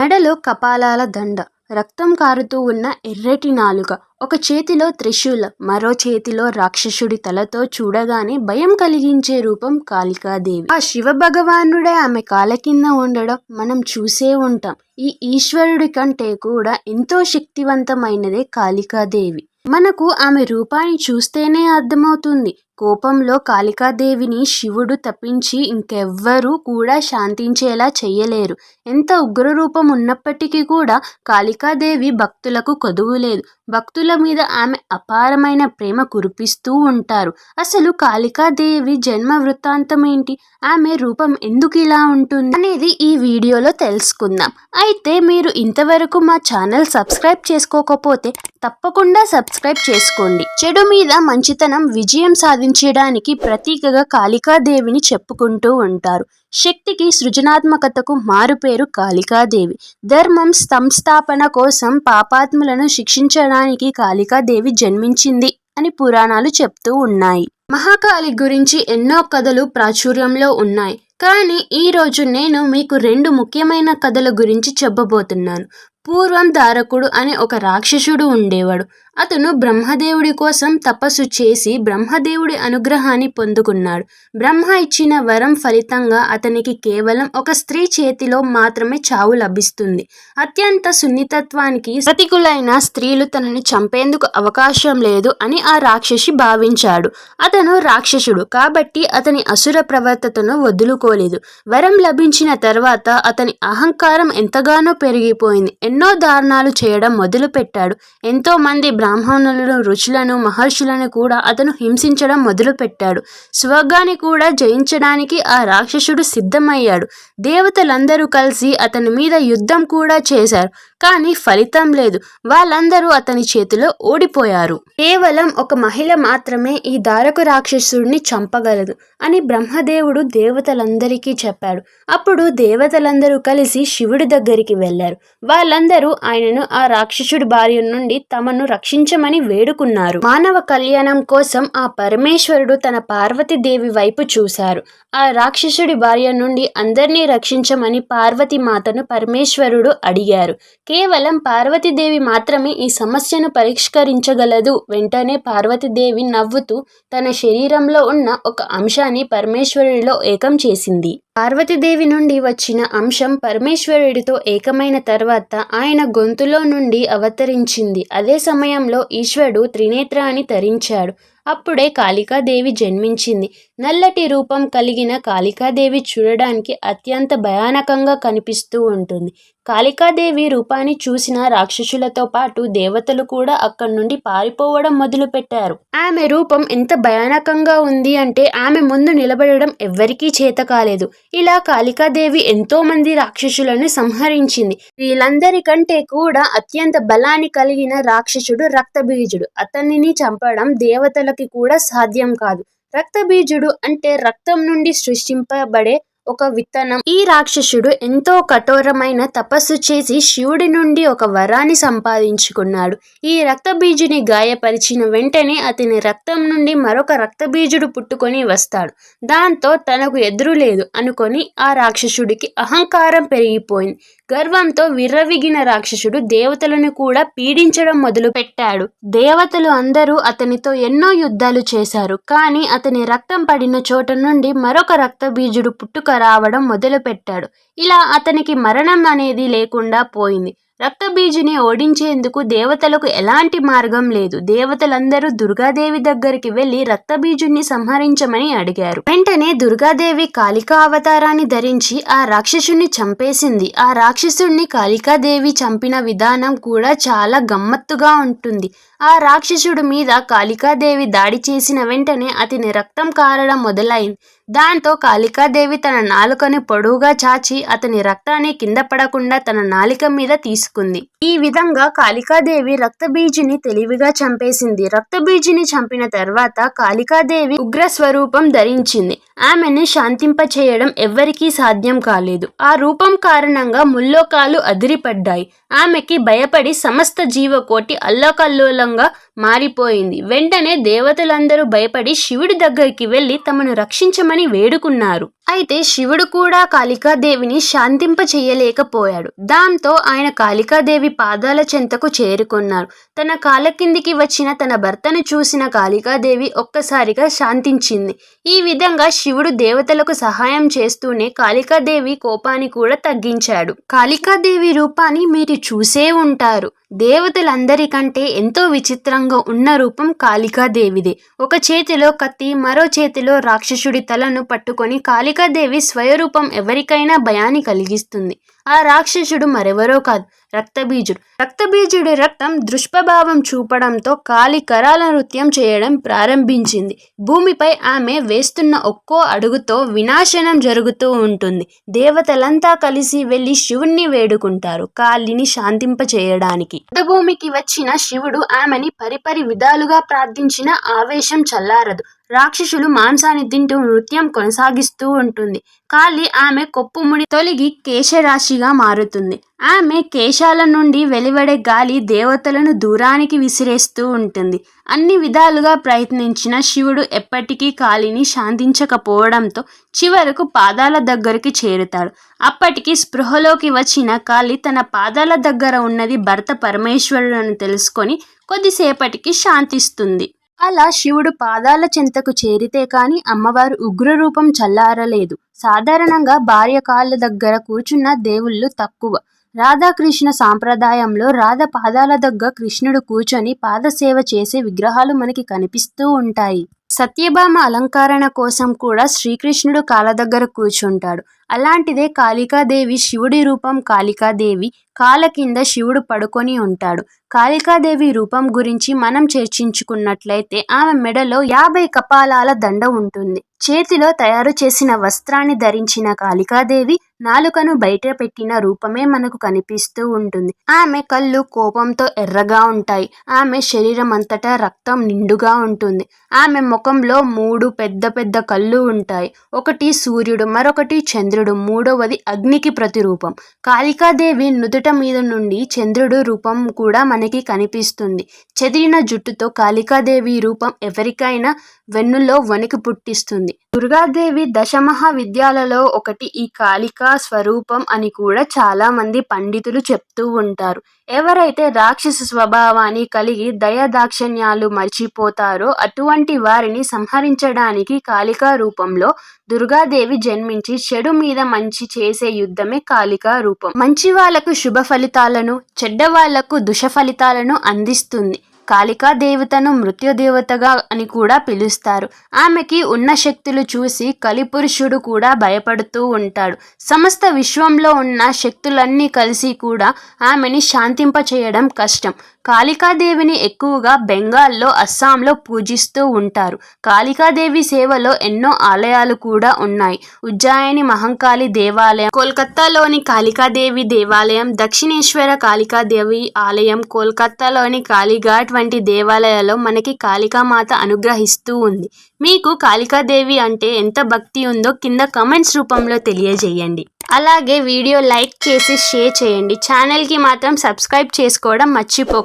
మెడలో కపాలాల దండ. రక్తం కారుతూ ఉన్న ఎర్రటి నాలుక. ఒక చేతిలో త్రిశూలం మరో చేతిలో రాక్షసుడి తలతో చూడగానే భయం కలిగించే రూపం కాళికాదేవి. ఆ శివ భగవానుడే ఆమె కాళ్ళ కింద ఉండడం మనం చూసే ఉంటాం. ఈ ఈశ్వరుడి కంటే కూడా ఎంతో శక్తివంతమైనదే కాళికాదేవి. మనకు ఆమె రూపాన్ని చూస్తేనే అర్థమవుతుంది. కోపంలో కాళికాదేవిని శివుడు తప్పించి ఇంకెవ్వరూ కూడా శాంతించేలా చేయలేరు ఎంత ఉగ్రరూపం ఉన్నప్పటికీ కూడా కాళికాదేవి భక్తులకు కొదువు లేదు. భక్తుల మీద ఆమె అపారమైన ప్రేమ కురిపిస్తూ ఉంటారు. అసలు కాళికాదేవి జన్మ వృత్తాంతం ఏంటి? ఆమె రూపం ఎందుకు ఇలా ఉంటుంది అనేది ఈ వీడియోలో తెలుసుకుందాం. అయితే మీరు ఇంతవరకు మా ఛానల్ సబ్స్క్రైబ్ చేసుకోకపోతే తప్పకుండా సబ్స్క్రైబ్ చేసుకోండి. చెడు మీద మంచితనం విజయం సాధించడానికి ప్రతీకగా కాళికాదేవిని చెప్పుకుంటూ ఉంటారు. శక్తికి సృజనాత్మకతకు మారుపేరు కాళికాదేవి. ధర్మం సంస్థాపన కోసం పాపాత్ములను శిక్షించడానికి కాళికాదేవి జన్మించింది అని పురాణాలు చెప్తూ ఉన్నాయి. మహాకాళి గురించి ఎన్నో కథలు ప్రాచుర్యంలో ఉన్నాయి. కానీ ఈరోజు నేను మీకు రెండు ముఖ్యమైన కథల గురించి చెప్పబోతున్నాను. పూర్వం దారకుడు అనే ఒక రాక్షసుడు ఉండేవాడు. అతను బ్రహ్మదేవుడి కోసం తపస్సు చేసి బ్రహ్మదేవుడి అనుగ్రహాన్ని పొందుకున్నాడు. బ్రహ్మ ఇచ్చిన వరం ఫలితంగా అతనికి కేవలం ఒక స్త్రీ చేతిలో మాత్రమే చావు లభిస్తుంది. అత్యంత సున్నితత్వానికి ప్రతికులైన స్త్రీలు తనని చంపేందుకు అవకాశం లేదు అని ఆ రాక్షసి భావించాడు. అతను రాక్షసుడు కాబట్టి అతని అసుర ప్రవర్తతను వదులుకోలేదు. వరం లభించిన తర్వాత అతని అహంకారం ఎంతగానో పెరిగిపోయింది. ఎన్నో దారుణాలు చేయడం మొదలుపెట్టాడు. ఎంతో మంది బ్రాహ్మణులను రుచులను మహర్షులను కూడా అతను హింసించడం మొదలుపెట్టాడు. స్వర్గాన్ని కూడా జయించడానికి ఆ రాక్షసుడు సిద్ధమయ్యాడు. దేవతలందరూ కలిసి అతని మీద యుద్ధం కూడా చేశారు. కానీ ఫలితం లేదు. వాళ్ళందరూ అతని చేతిలో ఓడిపోయారు. కేవలం ఒక మహిళ మాత్రమే ఈ దారకు రాక్షసుడిని చంపగలదు అని బ్రహ్మదేవుడు దేవతలందరికీ చెప్పాడు. అప్పుడు దేవతలందరూ కలిసి శివుడి దగ్గరికి వెళ్ళారు. వాళ్ళందరూ ఆయనను ఆ రాక్షసుడి భార్య నుండి తమను రక్షించమని వేడుకున్నారు. మానవ కళ్యాణం కోసం ఆ పరమేశ్వరుడు తన పార్వతీదేవి వైపు చూశారు. ఆ రాక్షసుడి భార్య నుండి అందరినీ రక్షించమని పార్వతి మాతను పరమేశ్వరుడు అడిగారు. కేవలం పార్వతీదేవి మాత్రమే ఈ సమస్యను పరిష్కరించగలదు. వెంటనే పార్వతీదేవి నవ్వుతూ తన శరీరంలో ఉన్న ఒక అంశాన్ని పరమేశ్వరుడిలో ఏకం చేసింది. పార్వతీదేవి నుండి వచ్చిన అంశం పరమేశ్వరుడితో ఏకమైన తర్వాత ఆయన గొంతులో నుండి అవతరించింది. అదే సమయంలో ఈశ్వరుడు త్రినేత్రాన్ని తరించాడు అప్పుడే కాళికాదేవి జన్మించింది. నల్లటి రూపం కలిగిన కాళికాదేవి చూడడానికి అత్యంత భయానకంగా కనిపిస్తూ ఉంటుంది. కాళికాదేవి రూపాన్ని చూసిన రాక్షసులతో పాటు దేవతలు కూడా అక్కడి నుండి పారిపోవడం మొదలుపెట్టారు. ఆమె రూపం ఎంత భయానకంగా ఉంది అంటే ఆమె ముందు నిలబడడం ఎవ్వరికీ చేత కాలేదు. ఇలా కాళికాదేవి ఎంతో మంది రాక్షసులను సంహరించింది. వీళ్ళందరికంటే కూడా అత్యంత బలాన్ని కలిగిన రాక్షసుడు రక్తబీజుడు. అతనిని చంపడం దేవతలకి కూడా సాధ్యం కాదు. రక్తబీజుడు అంటే రక్తం నుండి సృష్టింపబడే ఒక విత్తనం. ఈ రాక్షసుడు ఎంతో కఠోరమైన తపస్సు చేసి శివుడి నుండి ఒక వరాన్ని సంపాదించుకున్నాడు. ఈ రక్తబీజుని గాయపరిచిన వెంటనే అతని రక్తం నుండి మరొక రక్తబీజుడు పుట్టుకొని వస్తాడు. దాంతో తనకు ఎదురు లేదు అనుకొని ఆ రాక్షసుడికి అహంకారం పెరిగిపోయింది. గర్వంతో విర్రవిగిన రాక్షసుడు దేవతలను కూడా పీడించడం మొదలు పెట్టాడు. దేవతలు అందరూ అతనితో ఎన్నో యుద్ధాలు చేశారు. కానీ అతని రక్తం పడిన చోట నుండి మరొక రక్తబీజుడు పుట్టుక రావడం మొదలుపెట్టాడు. ఇలా అతనికి మరణం అనేది లేకుండా పోయింది. రక్తబీజుని ఓడించేందుకు దేవతలకు ఎలాంటి మార్గం లేదు. దేవతలందరూ దుర్గాదేవి దగ్గరికి వెళ్ళి రక్తబీజుని సంహరించమని అడిగారు. వెంటనే దుర్గాదేవి కాళికా అవతారాన్ని ధరించి ఆ రాక్షసుని చంపేసింది. ఆ రాక్షసుణ్ణి కాళికాదేవి చంపిన విధానం కూడా చాలా గమ్మత్తుగా ఉంటుంది. ఆ రాక్షసుడి మీద కాళికాదేవి దాడి చేసిన వెంటనే అతని రక్తం కారడం మొదలైంది. దాంతో కాళికాదేవి తన నాలుకని పొడవుగా చాచి అతని రక్తాన్ని కింద పడకుండా తన నాలిక మీద తీసుకు తీసుకుంది. ఈ విధంగా కాళికాదేవి రక్తబీజిని తెలివిగా చంపేసింది. రక్తబీజిని చంపిన తర్వాత కాళికాదేవి ఉగ్ర స్వరూపం ధరించింది. ఆమెను శాంతింపచేయడం ఎవ్వరికీ సాధ్యం కాలేదు. ఆ రూపం కారణంగా ముల్లోకాలు అదిరిపడ్డాయి. ఆమెకి భయపడి సమస్త జీవకోటి అల్లకల్లోలంగా మారిపోయింది. వెంటనే దేవతలందరూ భయపడి శివుడి దగ్గరికి వెళ్ళి తమను రక్షించమని వేడుకున్నారు. అయితే శివుడు కూడా కాళికాదేవిని శాంతింప చేయలేకపోయాడు దాంతో ఆయన కాళికాదేవి పాదాల చెంతకు చేరుకున్నారు. తన కాళ్ళ కిందికి వచ్చిన తన భర్తను చూసిన కాళికాదేవి ఒక్కసారిగా శాంతించింది. ఈ విధంగా శివుడు శివుడు దేవతలకు సహాయం చేస్తూనే కాళికాదేవి కోపాన్ని కూడా తగ్గించాడు. కాళికాదేవి రూపాన్ని మీరు చూసే ఉంటారు. దేవతలందరికంటే ఎంతో విచిత్రంగా ఉన్న రూపం కాళికాదేవిదే. ఒక చేతిలో కత్తి మరో చేతిలో రాక్షసుడి తలను పట్టుకొని కాళికాదేవి స్వయరూపం ఎవరికైనా భయాన్ని కలిగిస్తుంది. ఆ రాక్షసుడు మరెవరో కాదు రక్తబీజుడు. రక్తబీజుడి రక్తం దృష్పభావం చూపడంతో కాలి కరాల నృత్యం చేయడం ప్రారంభించింది. భూమిపై ఆమె వేస్తున్న ఒక్కో అడుగుతో వినాశనం జరుగుతూ ఉంటుంది. దేవతలంతా కలిసి వెళ్ళి శివుణ్ణి వేడుకుంటారు. కాలిని శాంతింపచేయడానికి. యుద్ధభూమికి వచ్చిన శివుడు ఆమెని పరిపరి విధాలుగా ప్రార్థించిన ఆవేశం చల్లారదు. రాక్షసులు మాంసాన్ని తింటూ నృత్యం కొనసాగిస్తూ ఉంటుంది. కాళి ఆమె కొప్పుముడి తొలగి కేశరాశిగా మారుతుంది. ఆమె కేశాల నుండి వెలువడే గాలి దేవతలను దూరానికి విసిరేస్తూ ఉంటుంది. అన్ని విధాలుగా ప్రయత్నించిన శివుడు ఎప్పటికీ కాలిని శాంతించకపోవడంతో చివరకు పాదాల దగ్గరికి చేరుతాడు. అప్పటికి స్పృహలోకి వచ్చిన కాళి తన పాదాల దగ్గర ఉన్నది భర్త పరమేశ్వరుడు అని తెలుసుకొని కొద్దిసేపటికి శాంతిస్తుంది. అలా శివుడు పాదాల చెంతకు చేరితే కాని అమ్మవారు ఉగ్రరూపం చల్లారలేదు. సాధారణంగా భార్య కాళ్ళ దగ్గర కూర్చున్న దేవుళ్ళు తక్కువ. రాధాకృష్ణ సాంప్రదాయంలో రాధ పాదాల దగ్గర కృష్ణుడు కూర్చొని పాదసేవ చేసే విగ్రహాలు మనకి కనిపిస్తూ ఉంటాయి. సత్యభామ అలంకరణ కోసం కూడా శ్రీకృష్ణుడు కాళ్ళ దగ్గర కూర్చుంటాడు. అలాంటిదే కాళికాదేవి శివుడి రూపం కాళికాదేవి కాళ్ళ కింద శివుడు పడుకొని ఉంటాడు. కాళికాదేవి రూపం గురించి మనం చర్చించుకున్నట్లయితే ఆమె మెడలో యాభై కపాలాల దండ ఉంటుంది. చేతిలో తయారు చేసిన వస్త్రాన్ని ధరించిన కాళికాదేవి నాలుకను బయట పెట్టిన రూపమే మనకు కనిపిస్తూ ఉంటుంది. ఆమె కళ్ళు కోపంతో ఎర్రగా ఉంటాయి. ఆమె శరీరం అంతటా రక్తం నిండుగా ఉంటుంది. ఆమె ముఖంలో మూడు పెద్ద పెద్ద కళ్ళు ఉంటాయి. ఒకటి సూర్యుడు మరొకటి చంద్రుడు. మూడవది అగ్నికి ప్రతిరూపం. కాళికాదేవి నుదుట మీద నుండి చంద్రుడు రూపం కూడా మనకి కనిపిస్తుంది. చెదిరిన జుట్టుతో కాళికాదేవి రూపం ఎవరికైనా వెన్నులో వణికి పుట్టిస్తుంది. దుర్గాదేవి దశమహా విద్యాలలో ఒకటి. ఈ కాళికా స్వరూపం అని కూడా చాలామంది పండితులు చెప్తూ ఉంటారు. ఎవరైతే రాక్షస స్వభావాన్ని కలిగి దయదాక్షిణ్యాలు మర్చిపోతారో అటువంటి వారిని సంహరించడానికి కాళికా రూపంలో దుర్గాదేవి జన్మించి చెడు మీద మంచి చేసే యుద్ధమే కాళికా రూపం. మంచి వాళ్ళకు శుభ ఫలితాలను చెడ్డ వాళ్ళకు దుష ఫలితాలను అందిస్తుంది. కాళికా దేవతను మృత్యుదేవతగా అని కూడా పిలుస్తారు. ఆమెకి ఉన్న శక్తులు చూసి కలిపురుషుడు కూడా భయపడుతూ ఉంటాడు. సమస్త విశ్వంలో ఉన్న శక్తులన్నీ కలిసి కూడా ఆమెని శాంతింపచేయడం కష్టం. కాళికాదేవిని ఎక్కువగా బెంగాల్లో అస్సాంలో పూజిస్తూ ఉంటారు. కాళికాదేవి సేవలో ఎన్నో ఆలయాలు కూడా ఉన్నాయి. ఉజ్జాయిని మహంకాళి దేవాలయం కోల్కత్తాలోని కాళికాదేవి దేవాలయం దక్షిణేశ్వర కాళికాదేవి ఆలయం కోల్కత్తాలోని కాళీఘాట్ వంటి దేవాలయాల్లో మనకి కాళికామాత అనుగ్రహిస్తూ ఉంది. మీకు కాళికాదేవి అంటే ఎంత భక్తి ఉందో కింద కమెంట్స్ రూపంలో తెలియజేయండి. అలాగే వీడియో లైక్ చేసి షేర్ చేయండి. ఛానల్కి మాత్రం సబ్స్క్రైబ్ చేసుకోవడం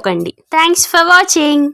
మర్చిపోకండి థ్యాంక్స్ ఫర్ వాచింగ్